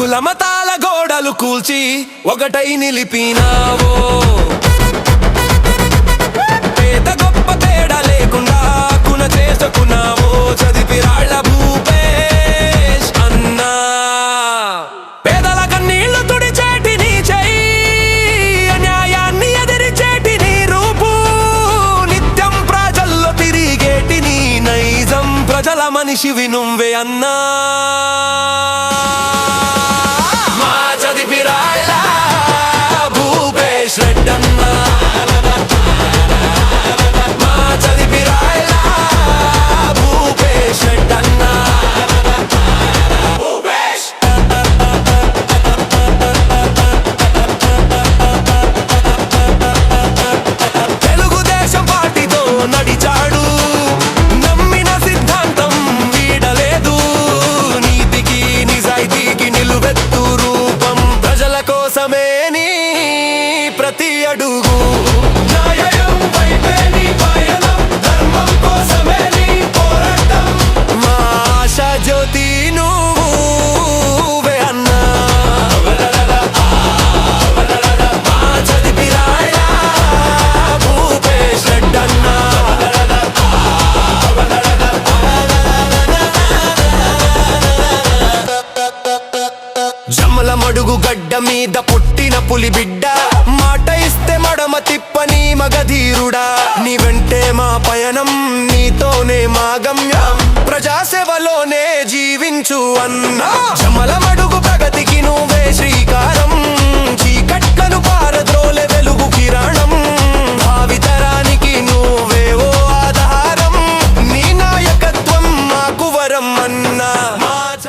కులమతాల గోడలు కూల్చి ఒకటై నిలిపినావో. పేద గొప్ప తేడా లేకుండా కున చేసుకున్నావో. చదివి భూపేష్ అన్నా. పేదల కన్నీళ్ళు తుడిచేటి నీ చెయ్యి. అన్యాయాన్ని ఎదిరిచేటి నీ రూపు. నిత్యం ప్రజల్లో తిరిగేటి నీ నైజం. ప్రజల మనిషివి నువ్వే అన్నా. భూపేష్ ప్రతి అడుగు. మా ఆశా జ్యోతి నువ్వే అన్నా. భూపేష్ రెడ్డన్నా మడుగు గడ్డ మీద పుట్టిన పులి బిడ్డ ప్రజాసేవనే మాగమ్యం. ప్రజాసేవలోనే జీవించు అన్నా. చమలమడుగు ప్రగతికి నువ్వే శ్రీకారం.